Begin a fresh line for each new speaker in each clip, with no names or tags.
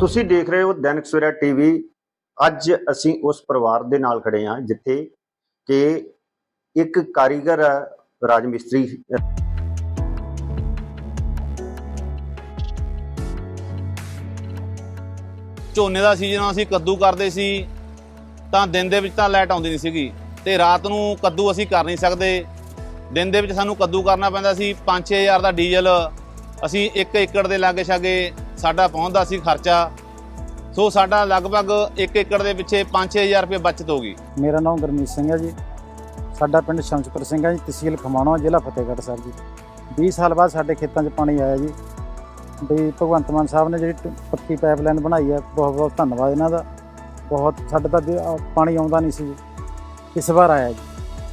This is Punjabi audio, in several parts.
ਤੁਸੀਂ ਦੇਖ ਰਹੇ ਹੋ ਦੈਨਿਕ ਸਵੇਰਾ ਟੀਵੀ। ਅੱਜ ਅਸੀਂ ਉਸ ਪਰਿਵਾਰ ਦੇ ਨਾਲ ਖੜੇ ਹਾਂ ਜਿੱਥੇ ਕਿ ਇੱਕ ਕਾਰੀਗਰ ਹੈ, ਰਾਜ ਮਿਸਤਰੀ
ਝੋਨੇ ਦਾ ਸੀਜ਼ਨ ਅਸੀਂ ਕੱਦੂ ਕਰਦੇ ਸੀ ਤਾਂ ਦਿਨ ਦੇ ਵਿੱਚ ਤਾਂ ਲਾਈਟ ਆਉਂਦੀ ਨਹੀਂ ਸੀਗੀ ਤੇ ਰਾਤ ਨੂੰ ਕੱਦੂ ਅਸੀਂ ਕਰ ਨਹੀਂ ਸਕਦੇ। ਦਿਨ ਦੇ ਵਿੱਚ ਸਾਨੂੰ ਕੱਦੂ ਕਰਨਾ ਪੈਂਦਾ ਸੀ 5-6000 ਦਾ ਡੀਜ਼ਲ ਅਸੀਂ 1 ਏਕੜ ਦੇ ਲਾਗੇ ਛਾਗੇ ਸਾਡਾ ਪਹੁੰਚਦਾ ਸੀ ਖਰਚਾ। ਸੋ ਸਾਡਾ ਲਗਭਗ 1 ਏਕੜ ਦੇ ਪਿੱਛੇ 5-6000 ਰੁਪਏ ਬਚਤ ਹੋ ਗਈ।
ਮੇਰਾ ਨਾਮ ਗੁਰਮੀਤ ਸਿੰਘ ਹੈ ਜੀ। ਸਾਡਾ ਪਿੰਡ ਸ਼ਮਸਪੁਰ ਸਿੰਘ ਹੈ ਜੀ, ਤਹਿਸੀਲ ਖਮਾਣੋ, ਜ਼ਿਲ੍ਹਾ ਫਤਿਹਗੜ੍ਹ ਸਾਹਿਬ ਜੀ। 20 ਸਾਲ ਬਾਅਦ ਸਾਡੇ ਖੇਤਾਂ 'ਚ ਪਾਣੀ ਆਇਆ ਜੀ। ਵੀ ਭਗਵੰਤ ਮਾਨ ਸਾਹਿਬ ਨੇ ਜਿਹੜੀ ਟ- ਪੱਕੀ ਪਾਈਪਲਾਈਨ ਬਣਾਈ ਹੈ ਬਹੁਤ ਬਹੁਤ ਧੰਨਵਾਦ ਇਹਨਾਂ ਦਾ। ਬਹੁਤ, ਸਾਡੇ ਤਾਂ ਪਾਣੀ ਆਉਂਦਾ ਨਹੀਂ ਸੀ ਜੀ। ਇਸ ਵਾਰ ਆਇਆ ਜੀ।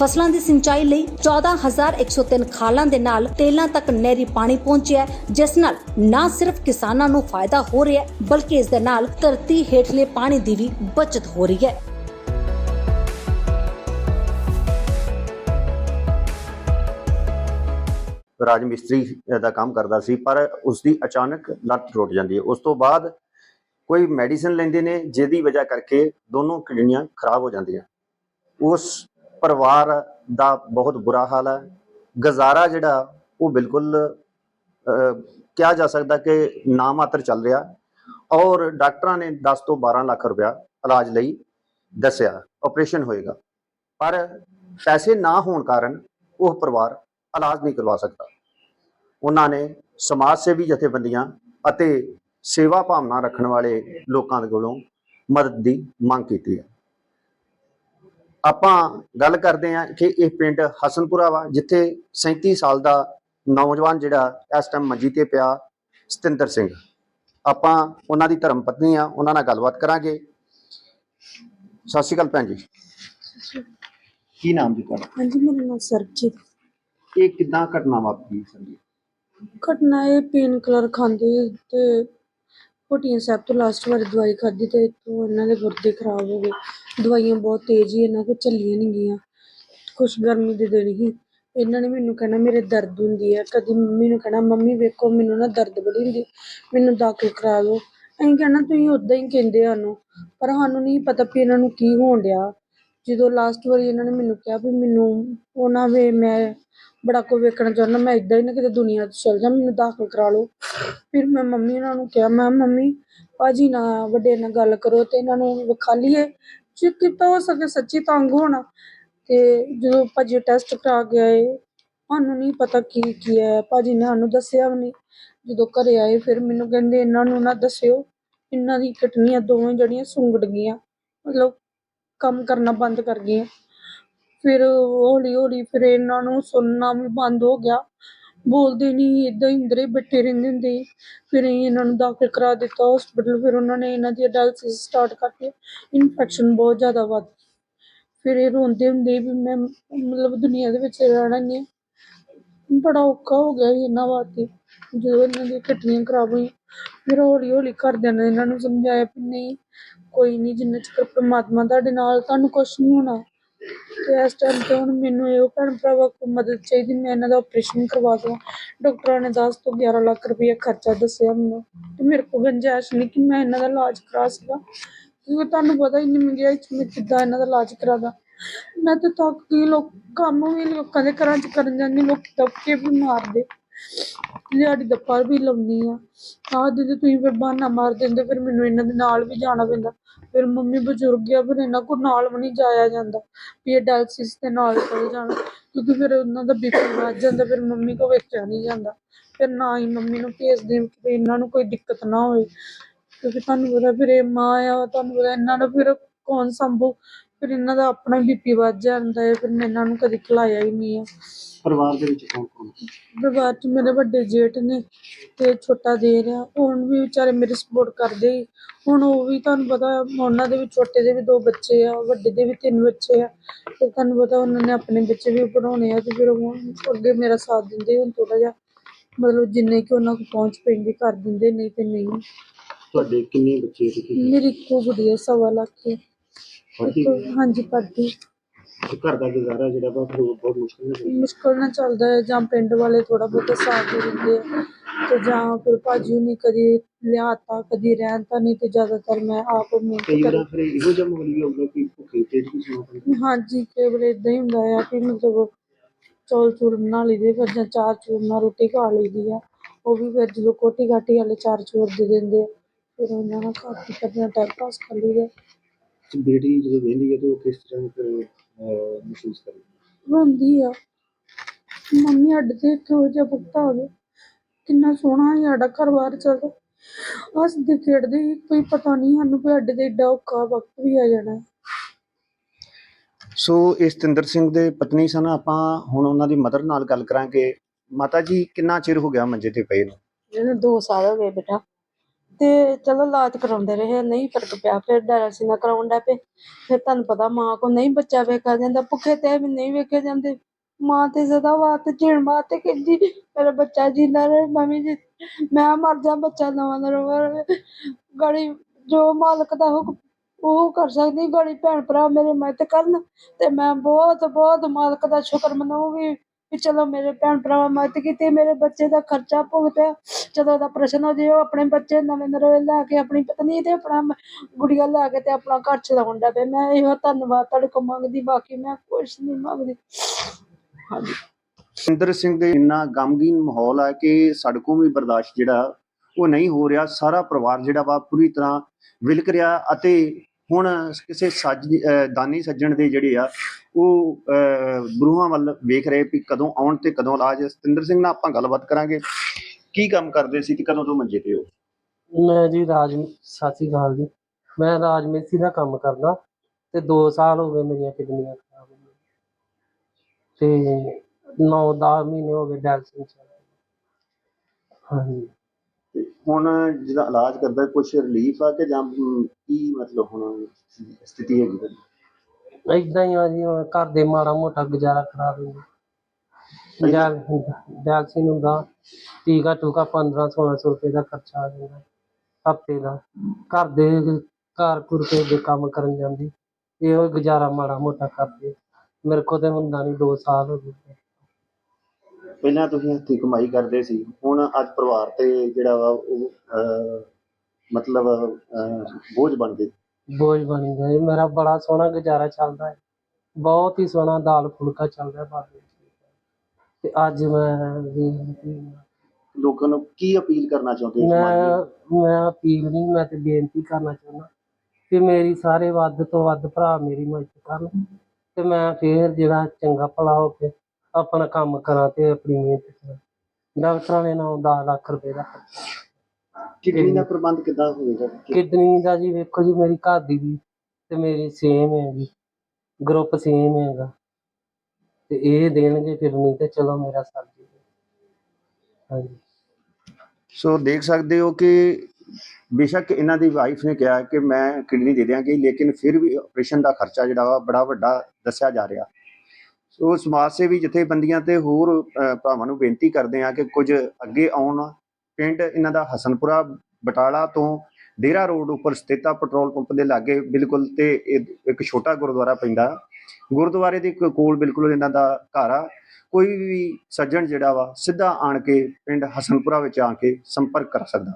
ਫਸਲਾਂ ਦੀ ਸਿੰਚਾਈ ਲਈ 14103 ਖਾਲਾਂ ਦੇ ਨਾਲ ਟੇਲਾਂ ਤੱਕ ਨਹਿਰੀ ਪਾਣੀ ਪਹੁੰਚਿਆ ਜਿਸ ਨਾਲ ਨਾ ਸਿਰਫ ਕਿਸਾਨਾਂ ਨੂੰ ਫਾਇਦਾ ਹੋ ਰਿਹਾ ਹੈ, ਬਲਕਿ ਇਸ ਦੇ ਨਾਲ ਧਰਤੀ ਹੇਠਲੇ ਪਾਣੀ ਦੀ ਵੀ ਬਚਤ ਹੋ ਰਹੀ ਹੈ।
ਰਾਜ ਮਿਸਤਰੀ ਦਾ ਕੰਮ ਕਰਦਾ ਸੀ, ਪਰ ਉਸ ਦੀ ਅਚਾਨਕ ਲੱਤ ਟੁੱਟ ਜਾਂਦੀ ਹੈ। ਉਸ ਤੋਂ ਬਾਅਦ ਕੋਈ ਮੈਡੀਸਨ ਲੈਂਦੇ ਨੇ, ਜਿਹਦੀ ਵਜ੍ਹਾ ਕਰਕੇ ਦੋਨੋਂ ਕਿਡਨੀਆਂ ਖਰਾਬ ਹੋ ਜਾਂਦੀਆਂ। ਉਸ ਪਰਿਵਾਰ ਦਾ ਬਹੁਤ ਬੁਰਾ ਹਾਲ ਹੈ। ਗੁਜ਼ਾਰਾ ਜਿਹੜਾ, ਉਹ ਬਿਲਕੁਲ ਕਿਹਾ ਜਾ ਸਕਦਾ ਕਿ ਨਾ ਮਾਤਰ ਚੱਲ ਰਿਹਾ। ਔਰ ਡਾਕਟਰਾਂ ਨੇ 10 ਤੋਂ 12 ਲੱਖ ਰੁਪਇਆ ਇਲਾਜ ਲਈ ਦੱਸਿਆ ਆਪਰੇਸ਼ਨ ਹੋਏਗਾ। ਪਰ ਪੈਸੇ ਨਾ ਹੋਣ ਕਾਰਨ ਉਹ ਪਰਿਵਾਰ ਇਲਾਜ ਨਹੀਂ ਕਰਵਾ ਸਕਦਾ। ਉਹਨਾਂ ਨੇ ਸਮਾਜ ਸੇਵੀ ਜਥੇਬੰਦੀਆਂ ਅਤੇ ਸੇਵਾ ਭਾਵਨਾ ਰੱਖਣ ਵਾਲੇ ਲੋਕਾਂ ਦੇ ਕੋਲੋਂ ਮਦਦ ਦੀ ਮੰਗ ਕੀਤੀ ਹੈ। ਆਪਾਂ ਗੱਲ ਕਰਦੇ ਹਾਂ ਕਿ ਇਹ ਪਿੰਡ ਹਸਨਪੁਰਾ ਵਾ ਜਿੱਥੇ 37 ਸਾਲ ਦਾ ਨੌਜਵਾਨ ਜਿਹੜਾ ਇਸ ਟਾਈਮ ਮੰਜੀ ਤੇ ਪਿਆ ਸਤਿੰਦਰ ਸਿੰਘ। ਆਪਾਂ ਉਹਨਾਂ ਦੀ ਧਰਮ ਪਤਨੀ ਆ ਉਹਨਾਂ ਨਾਲ ਗੱਲਬਾਤ ਕਰਾਂਗੇ। ਸਤਿ ਸ਼੍ਰੀ ਅਕਾਲ ਭੈਣ ਜੀ। ਕੀ ਨਾਮ ਜੀ ਤੁਹਾਡਾ?
ਹਾਂਜੀ ਮੇਰਾ ਨਾਮ ਸਰਬਜੀਤ।
ਇਹ ਕਿਦਾਂ ਘਟਨਾ ਵਾਪਰੀ ਸੰਦੀ
ਘਟਨਾ ਇਹ ਪੇਨ ਕਿਲਰ ਖਾਂਦੇ ਤੇ ਪੋਟੀਆਂ ਸਾਹਿਬ ਤੋਂ ਲਾਸਟ ਵਾਰ ਦਵਾਈ ਖਾਧੀ ਤੇ ਇੱਥੋਂ ਇਹਨਾਂ ਦੇ ਗੁਰਦੇ ਖਰਾਬ ਹੋ ਗਏ। ਦਵਾਈਆਂ ਬਹੁਤ ਤੇਜ਼ ਹੀ ਇਹਨਾਂ ਕੋਲ ਚੱਲੀਆਂ ਨਹੀਂ ਗਈਆਂ। ਕੁਛ ਗਰਮੀ ਦੇ ਦਿਨ ਹੀ ਇਹਨਾਂ ਨੇ ਮੈਨੂੰ ਕਹਿਣਾ, ਮੇਰੇ ਦਰਦ ਹੁੰਦੀ ਹੈ ਕਦੀ ਮੰਮੀ ਨੂੰ ਕਹਿਣਾ, ਮੰਮੀ ਵੇਖੋ, ਮੈਨੂੰ ਨਾ ਦਰਦ ਬੜੀ ਹੁੰਦੀ ਮੈਨੂੰ ਦਾਖਲ ਕਰਾ ਦਿਓ। ਅਸੀਂ ਕਹਿਣਾ, ਤੁਸੀਂ ਉਦਾਂ ਹੀ ਕਹਿੰਦੇ ਸਾਨੂੰ। ਪਰ ਸਾਨੂੰ ਨਹੀਂ ਪਤਾ ਵੀ ਇਹਨਾਂ ਨੂੰ ਕੀ ਹੋਣ ਡਿਆ। ਜਦੋਂ ਲਾਸਟ ਵਾਰੀ ਇਹਨਾਂ ਨੇ ਮੈਨੂੰ ਕਿਹਾ ਵੀ ਮੈਨੂੰ ਉਹਨਾਂ ਵੇ ਮੈਂ ਬੜਾ ਕੋ ਵੇਖਣਾ ਚਾਹੁੰਦਾ। ਮੈਂ ਇਦਾਂ ਹੀ ਨਾ ਕਿਤੇ ਦੁਨੀਆ 'ਚ ਚਲ ਜਾ, ਮੈਨੂੰ ਦਾਖਲ ਕਰਾ ਲਓ। ਫਿਰ ਮੈਂ ਮੰਮੀ ਉਹਨਾਂ ਨੂੰ ਕਿਹਾ, ਮੈਂ ਮੰਮੀ, ਭਾਜੀ ਨਾਲ ਵੱਡੇ ਨਾਲ ਗੱਲ ਕਰੋ ਤੇ ਇਹਨਾਂ ਨੂੰ ਵਿਖਾ ਲਈਏ। ਜੇ ਕਿਤਾ ਹੋ ਸਕੇ ਸੱਚੀ ਤੰਗ ਹੋਣਾ। ਤੇ ਜਦੋਂ ਭਾਜੀ ਟੈਸਟ ਕਰਾ ਕੇ ਆਏ, ਸਾਨੂੰ ਨਹੀਂ ਪਤਾ ਕੀ ਕੀ ਹੈ। ਭਾਜੀ ਨੇ ਸਾਨੂੰ ਦੱਸਿਆ ਵੀ ਨਹੀਂ। ਜਦੋਂ ਘਰੇ ਆਏ, ਫਿਰ ਮੈਨੂੰ ਕਹਿੰਦੇ, ਇਹਨਾਂ ਨੂੰ ਨਾ ਦੱਸਿਓ, ਇਹਨਾਂ ਦੀ ਕਿਡਨੀਆਂ ਦੋਵੇਂ ਜਿਹੜੀਆਂ ਸੁੰਗੜ ਗਈਆਂ। ਮਤਲਬ ਕੰਮ ਕਰਨਾ ਬੰਦ ਕਰ ਗਈਆਂ। ਫਿਰ ਹੌਲੀ ਹੌਲੀ ਫਿਰ ਇਹਨਾਂ ਨੂੰ ਸੁਣਨਾ ਵੀ ਬੰਦ ਹੋ ਗਿਆ ਬੋਲਦੇ ਨਹੀਂ ਇਦਾਂ ਹੀ ਅੰਦਰੇ ਬੈਠੇ ਰਹਿੰਦੇ ਹੁੰਦੇ ਸੀ। ਫਿਰ ਅਸੀਂ ਇਹਨਾਂ ਨੂੰ ਦਾਖਲ ਕਰਾ ਦਿੱਤਾ ਹਸਪੀਟਲ ਫਿਰ ਉਹਨਾਂ ਨੇ ਇਹਨਾਂ ਦੀ ਡਾਇਲਸਿਸ ਸਟਾਰਟ ਕਰਤੀ ਇਨਫੈਕਸ਼ਨ ਬਹੁਤ ਜ਼ਿਆਦਾ ਵੱਧ ਗਈ। ਫਿਰ ਇਹ ਰੋਂਦੇ ਹੁੰਦੇ ਵੀ ਮੈਂ ਮਤਲਬ ਦੁਨੀਆ ਦੇ ਵਿੱਚ ਰਹਿਣਾ ਨਹੀਂ ਹੈ। ਬੜਾ ਔਖਾ ਹੋ ਗਿਆ ਸੀ ਇਹਨਾਂ ਵਾਸਤੇ ਜਦੋਂ ਇਹਨਾਂ ਦੀਆਂ ਕਿਡਨੀਆਂ ਖਰਾਬ ਹੋਈਆਂ, ਫਿਰ ਹੌਲੀ ਹੌਲੀ ਘਰਦਿਆਂ ਨੇ ਇਹਨਾਂ ਨੂੰ ਸਮਝਾਇਆ ਵੀ ਨਹੀਂ, ਕੋਈ ਨਹੀਂ ਜਿੰਨਾ ਚਿਰ ਪਰਮਾਤਮਾ ਤੁਹਾਡੇ ਨਾਲ, ਤੁਹਾਨੂੰ ਕੁਝ ਨਹੀਂ ਹੋਣਾ ਤੇ ਇਸ ਟਾਈਮ ਤੇ ਹੁਣ ਮੈਨੂੰ ਇਹੋ ਭੈਣ ਭਰਾਵਾਂ ਕੋਲ ਮਦਦ ਚਾਹੀਦੀ, ਮੈਂ ਇਹਨਾਂ ਦਾ ਆਪਰੇਸ਼ਨ ਕਰਵਾ ਦਵਾਂ। ਡਾਕਟਰਾਂ ਨੇ 10 ਤੋਂ 11 ਲੱਖ ਰੁਪਏ ਖਰਚਾ ਦੱਸਿਆ ਮੈਨੂੰ ਤੇ ਮੇਰੇ ਕੋਲ ਗੁੰਜਾਇਸ਼ ਨਹੀਂ ਕਿ ਮੈਂ ਇਹਨਾਂ ਦਾ ਇਲਾਜ ਕਰਾ ਸਕਾਂ। ਕਿਉਂਕਿ ਤੁਹਾਨੂੰ ਪਤਾ ਹੀ ਨਹੀਂ ਮਹਿੰਗਾਈ ਚ ਮੈਂ ਕਿੱਦਾਂ ਇਹਨਾਂ ਦਾ ਇਲਾਜ ਕਰਾਦਾ ਮੈਂ ਤਾਂ ਥੱਕ ਲੋਕ ਕੰਮ ਵੀ ਲੋਕਾਂ ਦੇ ਘਰਾਂ ਚ ਕਰਨ ਜਾਂਦੀ, ਲੋਕ ਦਬਕੇ ਵੀ ਮਾਰਦੇ। ਦਿਹਾੜੀ ਦੱਪਾ ਵੀ ਲਾਉਂਦੀ ਆ ਆਹ ਦੀਦੀ, ਤੁਸੀਂ ਫਿਰ ਬਹਾਨਾ ਮਾਰ ਦਿੰਦੇ, ਫਿਰ ਮੈਨੂੰ ਇਹਨਾਂ ਦੇ ਨਾਲ ਵੀ ਜਾਣਾ ਪੈਂਦਾ। ਫਿਰ ਮੰਮੀ ਬਜ਼ੁਰਗ ਆ, ਫਿਰ ਇਹਨਾਂ ਕੋਲ ਨਾਲ ਵੀ ਨਹੀਂ ਜਾਇਆ ਜਾਂਦਾ। ਵੀ ਇਹ ਡਾਇਲਸਿਸ ਦੇ ਨਾਲ ਚਲੇ ਜਾਣਾ। ਕਿਉਂਕਿ ਫਿਰ ਉਹਨਾਂ ਦਾ ਬੀਪੀ ਵੱਧ ਜਾਂਦਾ, ਫਿਰ ਮੰਮੀ ਕੋ ਵੇਚਿਆ ਨਹੀਂ ਜਾਂਦਾ। ਫਿਰ ਨਾ ਹੀ ਮੰਮੀ ਨੂੰ ਭੇਜਦੇ ਕਿ ਇਹਨਾਂ ਨੂੰ ਕੋਈ ਦਿੱਕਤ ਨਾ ਹੋਏ ਕਿਉਂਕਿ ਤੁਹਾਨੂੰ ਪਤਾ ਫਿਰ ਇਹ ਮਾਂ ਆ, ਤੁਹਾਨੂੰ ਪਤਾ ਇਹਨਾਂ ਨੂੰ ਫਿਰ ਕੌਣ ਸੰਭੂ। ਫਿਰ ਇਹਨਾਂ ਦਾ ਆਪਣਾ ਬੀਪੀ ਵੱਧ ਜਾਂਦਾ ਹੈ ਫਿਰ ਮੈਂ ਇਹਨਾਂ ਨੂੰ ਕਦੇ ਖਿਲਾਇਆ ਹੀ ਨਹੀਂ ਆ
ਪਰਿਵਾਰ ਦੇ ਵਿੱਚ ਕੌਣ ਕੌਣ
ਪਰਿਵਾਰ 'ਚ ਮੇਰੇ ਵੱਡੇ ਜੇਠ ਨੇ ਤੇ ਛੋਟਾ ਦੇਰ ਆ ਹੁਣ ਵੀ ਵਿਚਾਰੇ ਮੇਰੀ ਸਪੋਰਟ ਕਰਦੇ ਹੀ। ਹੁਣ ਉਹ ਵੀ ਤੁਹਾਨੂੰ ਪਤਾ ਉਹਨਾਂ ਦੇ ਵੀ ਛੋਟੇ ਦੇ ਵੀ ਦੋ ਬੱਚੇ ਆ ਵੱਡੇ ਦੇ ਵੀ ਤਿੰਨ ਬੱਚੇ ਆ। ਤੇ ਤੁਹਾਨੂੰ ਪਤਾ ਉਹਨਾਂ ਨੇ ਆਪਣੇ ਬੱਚੇ ਵੀ ਪੜਾਉਣੇ ਆ ਤੇ ਫਿਰ ਉਹ ਅੱਗੇ ਮੇਰਾ ਸਾਥ ਦਿੰਦੇ ਹੁਣ ਥੋੜਾ ਜਿਹਾ ਮਤਲਬ ਜਿੰਨੇ ਕਿ ਉਹਨਾਂ ਕੋਲ ਪਹੁੰਚ ਪੈਂਦੀ ਕਰ ਦਿੰਦੇ ਨਹੀਂ ਤੇ ਨਹੀਂ।
ਤੁਹਾਡੇ ਕਿੰਨੇ ਬੱਚੇ ਤੁਸੀਂ?
ਮੇਰੀ ਇੱਕੋ ਗੁੜੀਆ ਸਵਾ ਲੱਖ। ਦੀ ਹਾਂਜੀ ਪੜ੍ਹਦੀ।
ਘਰ ਦਾ ਗੁਜ਼ਾਰਾ ਜਿਹੜਾ ਵਾ ਉਹ ਬਹੁਤ ਮੁਸ਼ਕਿਲ ਨਾਲ
ਮੁਸ਼ਕਲ ਨਾਲ ਚੱਲਦਾ ਹੈ ਜਾਂ ਪਿੰਡ ਵਾਲੇ ਥੋੜਾ ਬਹੁਤਾ ਸਾਥ ਦੇ ਦਿੰਦੇ ਆ। ਤੇ ਜਾਂ ਫਿਰ ਭਾਜੀ ਹੁਣੀ ਕਦੀ ਲਿਆਤਾ ਕਦੀ ਰਹਿਣ ਤਾਂ ਨਹੀਂ ਤੇ ਜ਼ਿਆਦਾਤਰ ਮੈਂ ਆਪ ਮਿਹਨਤ
ਕਈ
ਕਰ
ਵਾਰ ਫਿਰ ਇਹੋ ਜਿਹਾ ਮਾਹੌਲ ਵੀ ਆਉਂਦਾ ਕਿ ਭੁੱਖੇ ਪੇਟ ਵੀ ਸੌਣਾ ਪੈਂਦਾ
ਹਾਂਜੀ ਕਈ ਇਦਾਂ ਹੀ ਹੁੰਦਾ ਆ ਕਿ ਮਤਲਬ ਚੌਲ ਚੂਲ ਬਣਾ ਲਈਦੇ ਫਿਰ ਜਾਂ ਚਾਰ ਚੂਰ ਨਾਲ ਰੋਟੀ ਖਾ ਲਈਦੀ ਆ। ਉਹ ਵੀ ਫਿਰ ਜਦੋਂ ਕੋਟੀ ਕਾਟੀ ਵਾਲੇ ਚਾਰ ਚੂਰ ਦੇ ਦਿੰਦੇ ਆ ਫਿਰ ਉਹਨਾਂ ਨਾਲ ਖਾ ਕੇ ਫਿਰ ਆਪਣਾ ਟਾਈਮ ਪਾਸ ਕਰ ਲਈਦਾ।
ਬੇਟੀ ਜਦੋਂ ਵੇਂਦੀ ਹੈ ਤਾਂ ਉਹ ਕਿਸ ਤਰ੍ਹਾਂ ਫਿਰ ਅਹ, ਮਹਿਸੂਸ ਕਰਦੀ
ਰੋਂਦੀ ਆ। ਮੰਮੀ ਅੱਡ ਤੇ ਕਿਹੋ ਜਿਹਾ ਪੁੱਤਾ ਹੋਵੇ ਕਿੰਨਾ ਸੋਹਣਾ ਸੀ ਸਾਡਾ ਘਰ ਬਾਰ ਚੱਲਦਾ ਹੱਸਦੇ ਖੇਡਦੇ ਸੀ, ਕੋਈ ਪਤਾ ਨਹੀਂ ਸਾਨੂੰ ਵੀ ਅੱਡ ਦੇ ਏਡਾ ਔਖਾ ਵਕਤ ਵੀ ਆ ਜਾਣਾ। ਹੈ।
ਸੋ ਇਸ ਸਤਿੰਦਰ ਸਿੰਘ ਦੇ ਪਤਨੀ ਸਨ ਆਪਾਂ ਹੁਣ ਉਹਨਾਂ ਦੀ ਮਦਰ ਨਾਲ ਗੱਲ ਕਰਾਂਗੇ। ਮਾਤਾ ਜੀ ਕਿੰਨਾ ਚਿਰ ਹੋ ਗਿਆ ਮੰਜੇ ਤੇ ਪਏ ਨੂੰ?
ਇਹਨੂੰ 2 ਸਾਲ ਹੋ ਗਏ ਬੇਟਾ। ਤੇ ਚਲੋ ਇਲਾਜ ਕਰਾਉਂਦੇ ਰਹੇ, ਨਹੀਂ ਫ਼ਰਕ ਪਿਆ, ਫਿਰ ਡਾਇਲਸਿਸ ਨਾ ਕਰਾਉਣ ਦਾ ਪਏ। ਫਿਰ ਤੁਹਾਨੂੰ ਪਤਾ ਮਾਂ ਕੋ ਨਹੀਂ ਬੱਚਾ ਵੇਖਿਆ ਜਾਂਦਾ, ਭੁੱਖੇ ਤੇ ਵੀ ਨਹੀਂ ਵੇਖੇ ਜਾਂਦੇ। ਮਾਂ ਤੇ ਸਦਾ ਵਾਸਤੇ ਜੀਣ ਵਾਸਤੇ ਕਹਿੰਦੀ ਮੇਰਾ ਬੱਚਾ ਜਿੰਦਾ ਰਹੇ ਮੰਮੀ ਜੀ, ਮੈਂ ਮਰ ਜਾ ਬੱਚਾ ਨਵਾਂ ਨਾ ਗੜੀ ਜੋ ਮਾਲਕ ਦਾ ਹੁਕਮ, ਉਹ ਕਰ ਸਕਦੀ, ਗੜੀ ਭੈਣ ਭਰਾ ਮੇਰੇ ਮਦਦ ਕਰਨ, ਤੇ ਮੈਂ ਬਹੁਤ ਬਹੁਤ ਮਾਲਕ ਦਾ ਸ਼ੁਕਰ ਮਨਾਉਂਗੀ ਵੀ ਚਲੋ ਮੇਰੇ ਭੈਣ ਭਰਾ ਮਦਦ ਕੀਤੀ, ਮੇਰੇ ਬੱਚੇ ਦਾ ਖਰਚਾ ਭੁਗਤਿਆ ਜਦੋਂ ਦਾ ਪ੍ਰਸ਼ਨ ਹੋ ਜੇ, ਉਹ ਆਪਣੇ ਬੱਚੇ ਨਵੇਂ ਨਵੇਂ ਲੈ ਕੇ ਆਪਣੀ ਪਤਨੀ ਤੇ ਆਪਣਾ ਗੁੜੀਆ ਲੈ ਕੇ ਤੇ ਆਪਣਾ ਘਰ ਚਲਾਉਣ ਦਾ ਪਿਆ। ਮੈਂ ਇਹੋ ਧੰਨਵਾਦ ਤੁਹਾਡੇ ਕੋਲ ਮੰਗਦੀ, ਬਾਕੀ ਮੈਂ ਕੁਛ ਨਹੀਂ ਮੰਗਦੀ। ਹਾਂਜੀ।
ਸਤਿੰਦਰ ਸਿੰਘ ਦੇ ਇੰਨਾ ਗਮਗੀਨ ਮਾਹੌਲ ਹੈ ਕਿ ਸੜਕੋਂ ਵੀ ਬਰਦਾਸ਼ਤ ਜਿਹੜਾ, ਉਹ ਨਹੀਂ ਹੋ ਰਿਹਾ। ਸਾਰਾ ਪਰਿਵਾਰ ਜਿਹੜਾ ਵਾ ਪੂਰੀ ਤਰ੍ਹਾਂ ਵਿਲਕ ਰਿਹਾ ਅਤੇ ਹੁਣ ਕਿਸੇ ਸੱਜ ਦਾਨੀ ਸੱਜਣ ਦੇ ਜਿਹੜੇ ਆ, ਉਹ ਬਰੂਹਾਂ ਵੱਲ ਵੇਖ ਰਹੇ ਵੀ ਕਦੋਂ ਆਉਣ ਤੇ ਕਦੋਂ ਇਲਾਜ। ਸਤਿੰਦਰ ਸਿੰਘ ਨਾਲ ਆਪਾਂ ਗੱਲਬਾਤ ਕਰਾਂਗੇ। ਕੀ ਕੰਮ ਕਰਦੇ ਸੀ ਤੇ ਕਦੋਂ ਤੋਂ ਮੰਜੇ ਤੇ ਹੋ?
ਮੈਂ ਜੀ ਰਾਜ, ਸਤਿ ਸ਼੍ਰੀ ਅਕਾਲ ਜੀ। ਮੈਂ ਰਾਜਮੇਸ਼ੀ ਦਾ ਕੰਮ ਕਰਦਾ ਤੇ 2 ਸਾਲ ਹੋ ਗਏ ਮੇਰੀਆਂ ਕਿਡਨੀਆਂ ਖਰਾਬ ਹੋਈਆਂ। ਤੇ 9-10 ਮਹੀਨੇ ਹੋ ਗਏ ਡਾਇਲਸਿਸ ਹਾਂਜੀ।
ਤੇ ਹੁਣ ਜਿਹਦਾ ਇਲਾਜ ਕਰਦਾ ਕੁਝ ਰਿਲੀਫ ਆ ਕਿ ਜਾਂ ਕੀ ਮਤਲਬ ਹੁਣ ਸਥਿਤੀ ਹੈਗੀ ਤੁਹਾਡੀ?
ਏਦਾਂ ਹੀ ਆ ਜੀ ਹੁਣ ਘਰ ਦੇ ਮਾੜਾ ਮੋਟਾ ਗੁਜ਼ਾਰਾ ਕਰਾ ਦਿੰਦੇ। ਡਾਇਲ ਡਾਇਲਸਿਸ ਹੁੰਦਾ ਟੀਕਾ ਟੂਕਾ 1500-1600 ਰੁਪਏ ਦਾ ਖਰਚਾ ਆ ਜਾਂਦਾ ਹਫ਼ਤੇ ਦਾ। ਘਰ ਦੇ ਘਰ ਘੁਰ ਕੇ ਦੇ ਕੰਮ ਕਰਨ ਜਾਂਦੀ ਇਹੋ ਗੁਜ਼ਾਰਾ ਮਾੜਾ ਮੋਟਾ ਕਰਦੇ। ਮੇਰੇ ਕੋਲ ਤੇ ਹੁੰਦਾ ਨਹੀਂ 2 ਸਾਲ ਹੋ ਗਏ।
ਪਹਿਲਾਂ ਤੁਸੀਂ ਹੱਥੀਂ ਕਮਾਈ ਕਰਦੇ ਸੀ ਹੁਣ ਅੱਜ ਪਰਿਵਾਰ ਤੇ ਜਿਹੜਾ ਵਾ ਉਹ ਅਹ, ਮਤਲਬ ਅਹ, ਬੋਝ ਬਣ ਗਏ।
ਬੋਝ ਬਣ ਗਿਆ ਜੀ। ਮੇਰਾ ਬੜਾ ਸੋਹਣਾ ਗੁਜ਼ਾਰਾ ਚੱਲਦਾ ਹੈ। ਬਹੁਤ ਹੀ ਸੋਹਣਾ ਦਾਲ ਫੁਲਕਾ ਚੱਲਦਾ ਬਾਬੇ ਜੀ ਤੇ ਅੱਜ ਮੈਂ ਵੀ
ਲੋਕਾਂ ਨੂੰ ਕੀ ਅਪੀਲ ਕਰਨਾ ਚਾਹੁੰਦੇ ਹੋ ਸਮਾਜ
ਮੈਂ? ਮੈਂ ਅਪੀਲ ਨਹੀਂ ਮੈਂ ਤੇ ਬੇਨਤੀ ਕਰਨਾ ਚਾਹੁੰਦਾ ਕਿ ਮੇਰੀ ਸਾਰੇ ਵੱਧ ਤੋਂ ਵੱਧ ਭਰਾ ਮੇਰੀ ਮਦਦ ਕਰਨ। ਤੇ ਮੈਂ ਫੇਰ ਜਿਹੜਾ ਚੰਗਾ ਭਲਾ ਹੋ ਕੇ ਆਪਣਾ ਕੰਮ ਕਰਾਂ ਤੇ ਆਪਣੀ ਮਿਹਨਤ ਕਰਾਂ। ਡਾਕਟਰਾਂ ਨੇ ਨਾ 10 ਲੱਖ ਰੁਪਏ ਦਾ
ਕਿਡਨੀ ਦਾ ਪ੍ਰਬੰਧ ਕਿੱਦਾਂ ਹੋਵੇਗਾ
ਕਿਡਨੀ ਦਾ ਜੀ ਵੇਖੋ ਜੀ ਮੇਰੀ ਘਰ ਦੀ ਵੀ ਤੇ ਮੇਰੀ ਸੇਮ ਹੈ ਜੀ। ਗਰੁੱਪ ਸੇਮ ਹੈਗਾ। ਤੇ ਇਹ ਦੇਣਗੇ ਕਿਡਨੀ ਤੇ ਚਲੋ ਮੇਰਾ ਸਰ ਜੀ। ਹਾਂਜੀ।
ਸੋ ਦੇਖ ਸਕਦੇ ਹੋ ਕਿ ਬੇਸ਼ੱਕ ਇਹਨਾਂ ਦੀ ਵਾਈਫ ਨੇ ਕਿਹਾ ਕਿ ਮੈਂ ਕਿਡਨੀ ਦੇ ਦਿਆਂਗੀ ਲੇਕਿਨ ਫਿਰ ਵੀ ਆਪਰੇਸ਼ਨ ਦਾ ਖਰਚਾ ਜਿਹੜਾ ਵਾ ਬੜਾ ਵੱਡਾ ਦੱਸਿਆ ਜਾ ਰਿਹਾ। ਸੋ ਸਮਾਜ ਸੇਵੀ ਜਥੇਬੰਦੀਆਂ ਤੇ ਹੋਰ ਭਰਾਵਾਂ ਨੂੰ ਬੇਨਤੀ ਕਰਦੇ ਆ ਕਿ ਕੁਝ ਅੱਗੇ ਆਉਣ। ਪਿੰਡ ਇਹਨਾਂ ਦਾ ਹਸਨਪੁਰਾ ਬਟਾਲਾ ਤੋਂ ਡੇਰਾ ਰੋਡ ਉੱਪਰ ਸਥਿਤ ਆ, ਪੈਟਰੋਲ ਪੰਪ ਦੇ ਲਾਗੇ, ਬਿਲਕੁਲ ਤੇ ਇਹ ਇੱਕ ਛੋਟਾ ਗੁਰਦੁਆਰਾ ਪੈਂਦਾ। ਗੁਰਦੁਆਰੇ ਦੇ ਕ- ਕੋਲ ਬਿਲਕੁਲ ਇਹਨਾਂ ਦਾ ਘਰ ਆ। ਕੋਈ ਵੀ ਸੱਜਣ ਜਿਹੜਾ ਵਾ, ਸਿੱਧਾ ਆਣ ਕੇ ਪਿੰਡ ਹਸਨਪੁਰਾ ਵਿੱਚ ਆ ਕੇ ਸੰਪਰਕ ਕਰ ਸਕਦਾ।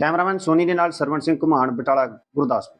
ਕੈਮਰਾਮੈਨ ਸੋਨੀ ਦੇ ਨਾਲ ਸਰਵਣ ਸਿੰਘ ਘੁਮਾਣ, ਬਟਾਲਾ, ਗੁਰਦਾਸਪੁਰ।